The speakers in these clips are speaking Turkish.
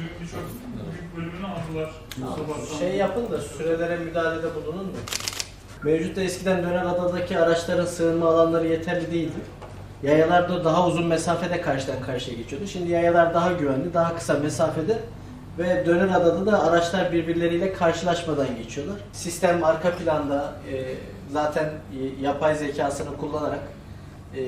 suyun birçok büyük bölümünü aldılar. Sabahtan. Şey yapın da sürelere müdahalede bulunun mu? Mevcutta eskiden Dönerada'daki araçların sığınma alanları yeterli değildi. Yayalarda daha uzun mesafede karşıdan karşıya geçiyordu. Şimdi yayalar daha güvenli, daha kısa mesafede ve Dönerada'da da araçlar birbirleriyle karşılaşmadan geçiyorlar. Sistem arka planda e, zaten e, yapay zekasını kullanarak e,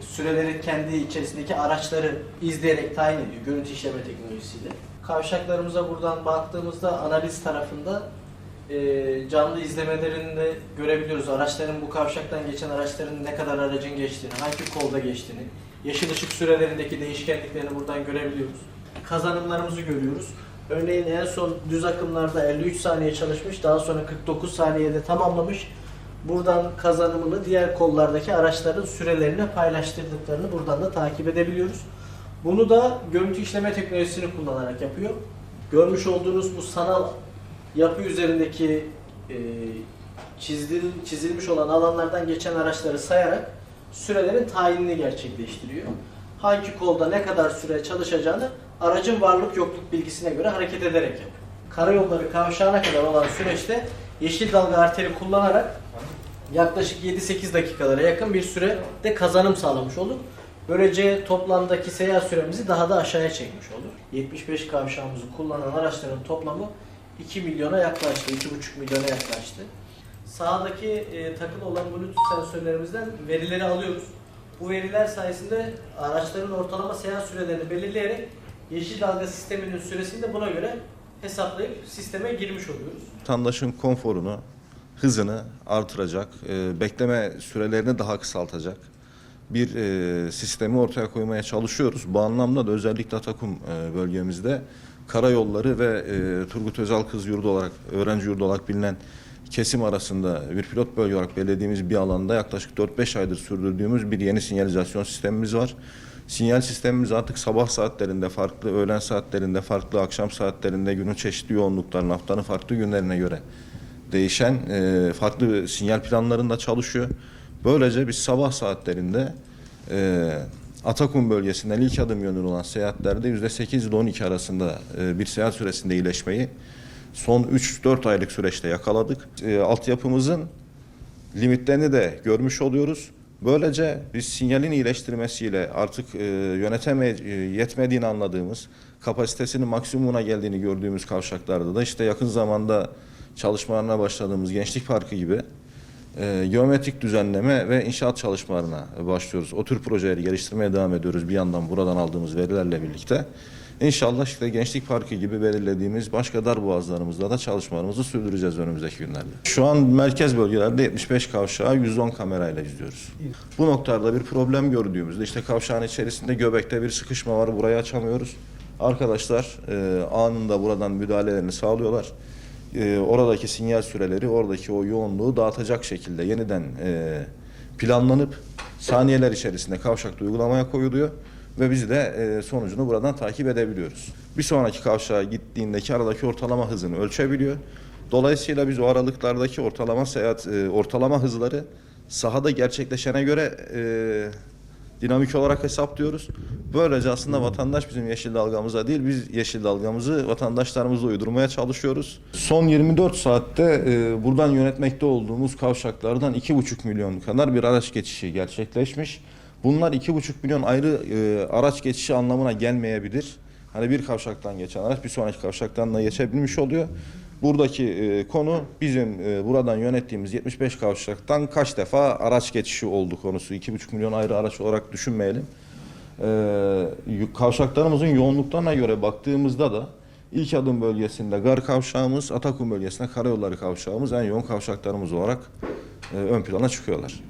sürelerin kendi içerisindeki araçları izleyerek tayin ediyor görüntü işleme teknolojisiyle. Kavşaklarımıza buradan baktığımızda analiz tarafında e, canlı izlemelerinde görebiliyoruz. Araçların bu kavşaktan geçen araçların ne kadar aracın geçtiğini, hangi kolda geçtiğini, yeşil ışık sürelerindeki değişkenliklerini buradan görebiliyoruz. Kazanımlarımızı görüyoruz. Örneğin en son düz akımlarda 53 saniye çalışmış, daha sonra 49 saniyede tamamlamış. Buradan kazanımını diğer kollardaki araçların sürelerine paylaştırdıklarını buradan da takip edebiliyoruz. Bunu da görüntü işleme teknolojisini kullanarak yapıyor. Görmüş olduğunuz bu sanal yapı üzerindeki e, çizil, çizilmiş olan alanlardan geçen araçları sayarak sürelerin tayinini gerçekleştiriyor. Hangi kolda ne kadar süre çalışacağını aracın varlık yokluk bilgisine göre hareket ederek yapıyor. Karayolları kavşağına kadar olan süreçte yeşil dalga arteri kullanarak yaklaşık 7-8 dakikalara yakın bir sürede kazanım sağlamış olduk. Böylece toplamdaki seyahat süremizi daha da aşağıya çekmiş olduk. 75 kavşağımızı kullanan araçların toplamı 2 milyona yaklaştı, 2,5 milyona yaklaştı. Sağdaki e, takılı olan Bluetooth sensörlerimizden verileri alıyoruz. Bu veriler sayesinde araçların ortalama seyahat sürelerini belirleyerek yeşil dalga sisteminin süresini de buna göre hesaplayıp sisteme girmiş oluyoruz. vatandaşın konforunu, hızını artıracak, e, bekleme sürelerini daha kısaltacak bir e, sistemi ortaya koymaya çalışıyoruz. Bu anlamda da özellikle Atakum e, bölgemizde karayolları ve e, Turgut Özal Kız Yurdu olarak, öğrenci yurdu olarak bilinen kesim arasında bir pilot bölge olarak belirlediğimiz bir alanda yaklaşık 4-5 aydır sürdürdüğümüz bir yeni sinyalizasyon sistemimiz var. Sinyal sistemimiz artık sabah saatlerinde farklı, öğlen saatlerinde farklı, akşam saatlerinde günün çeşitli yoğunluklarına, haftanın farklı günlerine göre değişen e, farklı sinyal planlarında çalışıyor. Böylece biz sabah saatlerinde e, Atakum bölgesinden ilk adım yönünde olan seyahatlerde %8 ile 12 arasında e, bir seyahat süresinde iyileşmeyi son 3-4 aylık süreçte yakaladık. E, altyapımızın limitlerini de görmüş oluyoruz. Böylece biz sinyalin iyileştirmesiyle artık e, yöneteme e, yetmediğini anladığımız, kapasitesinin maksimumuna geldiğini gördüğümüz kavşaklarda da işte yakın zamanda çalışmalarına başladığımız Gençlik Parkı gibi e, geometrik düzenleme ve inşaat çalışmalarına başlıyoruz. O tür projeleri geliştirmeye devam ediyoruz bir yandan buradan aldığımız verilerle birlikte. İnşallah işte Gençlik Parkı gibi belirlediğimiz başka dar boğazlarımızda da çalışmalarımızı sürdüreceğiz önümüzdeki günlerde. Şu an merkez bölgelerde 75 kavşağı 110 kamerayla izliyoruz. Bu noktalarda bir problem gördüğümüzde işte kavşağın içerisinde göbekte bir sıkışma var burayı açamıyoruz. Arkadaşlar e, anında buradan müdahalelerini sağlıyorlar. E, oradaki sinyal süreleri oradaki o yoğunluğu dağıtacak şekilde yeniden e, planlanıp saniyeler içerisinde kavşakta uygulamaya koyuluyor ve biz de e, sonucunu buradan takip edebiliyoruz. Bir sonraki kavşağa gittiğindeki aradaki ortalama hızını ölçebiliyor. Dolayısıyla biz o aralıklardaki ortalama seyahat e, ortalama hızları sahada gerçekleşene göre e, dinamik olarak hesaplıyoruz. Böylece aslında vatandaş bizim yeşil dalgamıza değil, biz yeşil dalgamızı vatandaşlarımızla uydurmaya çalışıyoruz. Son 24 saatte e, buradan yönetmekte olduğumuz kavşaklardan 2,5 milyon kadar bir araç geçişi gerçekleşmiş. Bunlar 2,5 milyon ayrı e, araç geçişi anlamına gelmeyebilir. Hani bir kavşaktan geçen araç bir sonraki kavşaktan da geçebilmiş oluyor. Buradaki e, konu bizim e, buradan yönettiğimiz 75 kavşaktan kaç defa araç geçişi oldu konusu. 2,5 milyon ayrı araç olarak düşünmeyelim. E, kavşaklarımızın yoğunluklarına göre baktığımızda da ilk adım bölgesinde Gar kavşağımız, Atakum bölgesinde Karayolları kavşağımız en yoğun kavşaklarımız olarak e, ön plana çıkıyorlar.